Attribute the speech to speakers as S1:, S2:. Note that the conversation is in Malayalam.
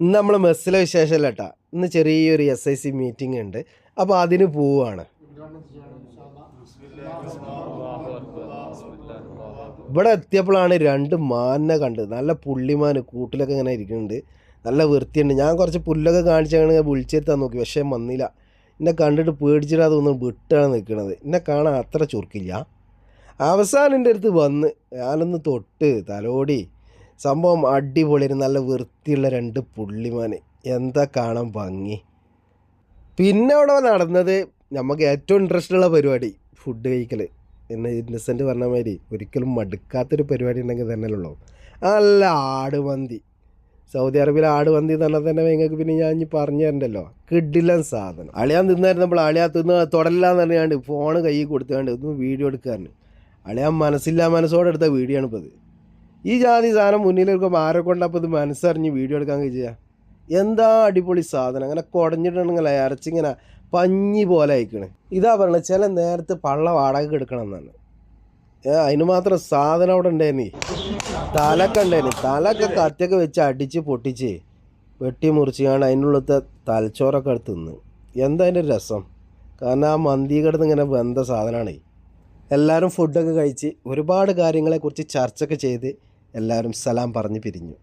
S1: നമ്മൾ മെസ്സിലെ വിശേഷമല്ല കേട്ടാ ഇന്ന് ചെറിയൊരു എസ് ഐ സി മീറ്റിംഗ് ഉണ്ട്. അപ്പോൾ അതിന് പോവുകയാണ് ഇവിടെ എത്തിയപ്പോഴാണ് രണ്ട് മാനിനെ കണ്ടത്. നല്ല പുള്ളിമാന് കൂട്ടിലൊക്കെ ഇങ്ങനെ ഇരിക്കുന്നുണ്ട്. നല്ല വൃത്തിയുണ്ട്. ഞാൻ കുറച്ച് പുല്ലൊക്കെ കാണിച്ചാണ് വിളിച്ചെത്താൻ നോക്കി. പക്ഷേ വന്നില്ല. എന്നെ കണ്ടിട്ട് പേടിച്ചിട്ട് അതൊന്നും വിട്ടാണ് നിൽക്കുന്നത് എന്നെ കാണാൻ അത്ര ചുരുക്കില്ല അവസാനം എന്റെ അടുത്ത് വന്ന് ഞാനൊന്ന് തൊട്ട് തലോടി. സംഭവം അടിപൊളിയായിരുന്നു. നല്ല വൃത്തിയുള്ള രണ്ട് പുള്ളിമാന്. എന്താ കാണാൻ ഭംഗി. പിന്നെ അവിടെ നടന്നത് നമുക്ക് ഏറ്റവും ഇൻട്രസ്റ്റ് ഉള്ള പരിപാടി ഫുഡ് കഴിക്കൽ എന്നെ ഇന്നസെന്റ് പറഞ്ഞ മാതിരി ഒരിക്കലും മടുക്കാത്തൊരു പരിപാടി ഉണ്ടെങ്കിൽ തന്നെ ഉള്ളൂ. നല്ല ആടുമന്തി സൗദി അറേബ്യയിലെ ആടുമന്തി എന്ന് പറഞ്ഞാൽ തന്നെ നിങ്ങൾക്ക് പിന്നെ ഞാൻ ഇനി പറഞ്ഞു തരണ്ടല്ലോ. കിഡില്ല സാധനം. അളിയാൻ തിന്നായിരുന്നു നമ്മൾ അളിയാ തിന്ന് തുടരില്ലാന്ന് പറഞ്ഞാണ്ട് ഫോണ് കയ്യിൽ കൊടുത്തുകൊണ്ട് ഒന്ന് വീഡിയോ എടുക്കാറുണ്ട്. അളിയാൻ മനസ്സില്ലാ മനസ്സോടെ എടുത്ത വീഡിയോ ആണ് ഇത് ഈ ജാതി സാധനം മുന്നിൽ നിൽക്കുമ്പോൾ ആരെ കൊണ്ടപ്പോൾ ഇത് മനസ്സറിഞ്ഞ് വീഡിയോ എടുക്കാൻ കഴിയുക? എന്താ അടിപൊളി സാധനം? അങ്ങനെ കുടഞ്ഞിട്ടുണ്ടെങ്കിൽ അരച്ചിങ്ങനെ പഞ്ഞി പോലെ അയക്കണേ ഇതാ പറഞ്ഞത് ചില നേരത്ത് പള്ള വാടക എടുക്കണം എന്നാണ് അതിന് മാത്രം സാധനം അവിടെ ഉണ്ടായിരുന്നു തലക്ക ഉണ്ടായിരുന്നു തലക്കെ കത്തിയൊക്കെ വെച്ച് അടിച്ച് പൊട്ടിച്ച് വെട്ടി മുറിച്ചാണ്ട് അതിനുള്ളത്തെ തലച്ചോറൊക്കെ എടുത്ത് തിന്ന്. എന്താ അതിന്റെ രസം? കാരണം ആ മന്തി കിടന്ന് ഇങ്ങനെ വെന്ത സാധനമാണ് എല്ലാവരും ഫുഡൊക്കെ കഴിച്ച് ഒരുപാട് കാര്യങ്ങളെക്കുറിച്ച് ചർച്ചയൊക്കെ ചെയ്ത് എല്ലാവരും സലാം പറഞ്ഞ് പിരിഞ്ഞു.